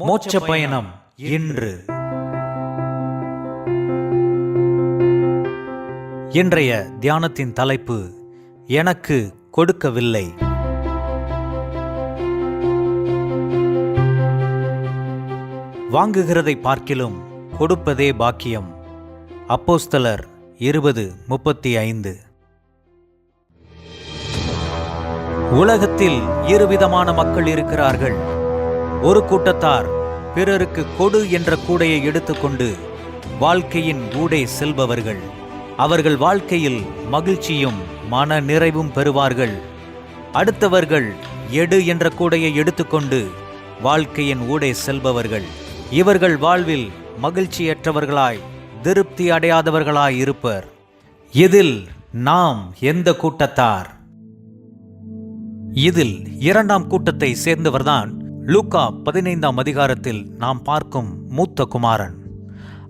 மோட்ச பயணம் இன்று. இன்றைய தியானத்தின் தலைப்பு எனக்கு கொடுக்கவில்லை. வாங்குகிறதை பார்க்கிலும் கொடுப்பதே பாக்கியம். அப்போஸ்தலர் இருபது முப்பத்தி ஐந்து. உலகத்தில் இருவிதமான மக்கள் இருக்கிறார்கள். ஒரு கூட்டத்தார் பிறருக்கு கொடு என்ற கூடையை எடுத்துக்கொண்டு வாழ்க்கையின் ஊடே செல்பவர்கள். அவர்கள் வாழ்க்கையில் மகிழ்ச்சியும் மன நிறைவும் பெறுவார்கள். அடுத்தவர்கள் எடு என்ற கூடையை எடுத்துக்கொண்டு வாழ்க்கையின் ஊடே செல்பவர்கள். இவர்கள் வாழ்வில் மகிழ்ச்சியற்றவர்களாய் திருப்தி அடையாதவர்களாய் இருப்பர். இதில் நாம் எந்த கூட்டத்தார்? இதில் இரண்டாம் கூட்டத்தை சேர்ந்தவர்தான் லூக்கா பதினைந்தாம் அதிகாரத்தில் நாம் பார்க்கும் மூத்த குமாரன்.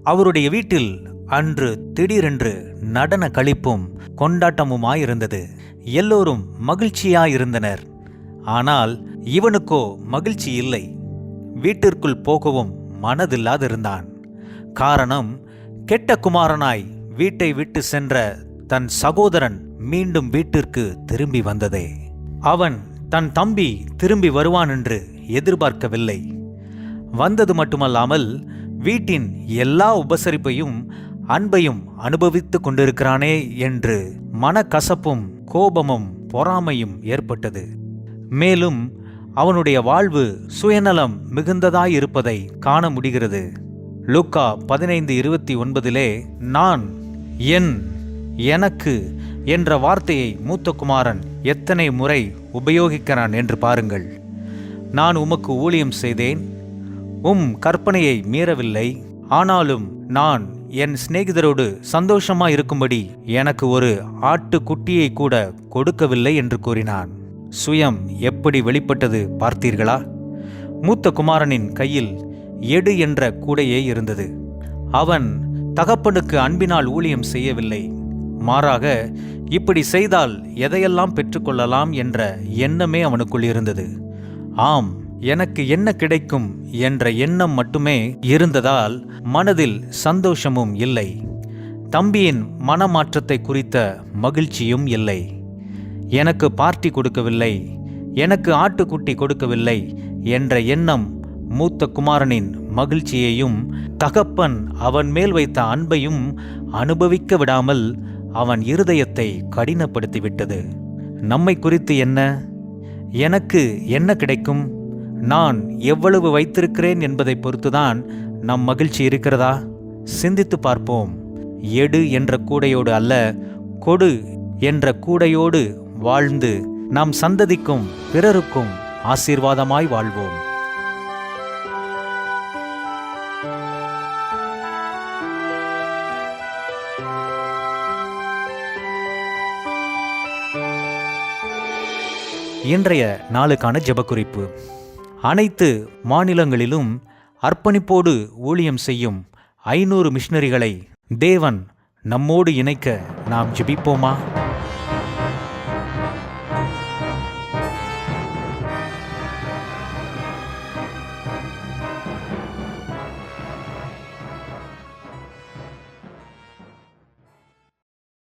அவருடைய வீட்டில் அன்று திடீரென்று நடன களிப்பும் கொண்டாட்டமுமாயிருந்தது. எல்லோரும் மகிழ்ச்சியாயிருந்தனர். ஆனால் இவனுக்கோ மகிழ்ச்சி இல்லை. வீட்டிற்குள் போகவும் மனதில்லாதிருந்தான். காரணம் கெட்ட குமாரனாய் வீட்டை விட்டு சென்ற தன் சகோதரன் மீண்டும் வீட்டிற்கு திரும்பி வந்ததே. அவன் தன் தம்பி திரும்பி வருவான் என்று எதிர்பார்க்கவில்லை. வந்தது மட்டுமல்லாமல் வீட்டின் எல்லா உபசரிப்பையும் அன்பையும் அனுபவித்துக் கொண்டிருக்கிறானே என்று மனக்கசப்பும் கோபமும் பொறாமையும் ஏற்பட்டது. மேலும் அவனுடைய வாழ்வு சுயநலம் மிகுந்ததாயிருப்பதை காண முடிகிறது. லூக்கா பதினைந்து இருபத்தி ஒன்பதிலே நான் என் எனக்கு என்ற வார்த்தையை மூத்த குமாரன் எத்தனை முறை உபயோகிக்கிறான் என்று பாருங்கள். நான் உமக்கு ஊழியம் செய்தேன். உம் கற்பனையை மீறவில்லை. ஆனாலும் நான் என் சிநேகிதரோடு சந்தோஷமா இருக்கும்படி எனக்கு ஒரு ஆட்டுக்குட்டியை கூட கொடுக்கவில்லை என்று கூறினான். சுயம் எப்படி வெளிப்பட்டது பார்த்தீர்களா? மூத்த குமாரனின் கையில் எடு என்ற கூடையே இருந்தது. அவன் தகப்பனுக்கு அன்பினால் ஊழியம் செய்யவில்லை. மாறாக இப்படி செய்தால் எதையெல்லாம் பெற்றுக்கொள்ளலாம் என்ற எண்ணமே அவனுக்குள் இருந்தது. ஆம் எனக்கு என்ன கிடைக்கும் என்ற எண்ணம் மட்டுமே இருந்ததால் மனதில் சந்தோஷமும் இல்லை. தம்பியின் மனமாற்றத்தை குறித்த மகிழ்ச்சியும் இல்லை. எனக்கு பார்ட்டி கொடுக்கவில்லை எனக்கு ஆட்டுக்குட்டி கொடுக்கவில்லை என்ற எண்ணம் மூத்த குமாரனின் மகிழ்ச்சியையும் தகப்பன் அவன் மேல் வைத்த அன்பையும் அனுபவிக்க விடாமல் அவன் இருதயத்தை கடினப்படுத்திவிட்டது. நம்மை குறித்து என்ன? எனக்கு என்ன கிடைக்கும்? நான் எவ்வளவு வைத்திருக்கிறேன் என்பதை பொறுத்துதான் நம் மகிழ்ச்சி இருக்கிறதா? சிந்தித்து பார்ப்போம். எடு என்ற கூடையோடு அல்ல கொடு என்ற கூடையோடு வாழ்ந்து நம் சந்ததிக்கும் பிறருக்கும் ஆசீர்வாதமாய் வாழ்வோம். இன்றைய நாளுக்கான ஜெபக்குறிப்பு. அனைத்து மாநிலங்களிலும் அர்ப்பணிப்போடு ஊழியம் செய்யும் ஐநூறு மிஷினரிகளை தேவன் நம்மோடு இணைக்க நாம் ஜெபிப்போமா?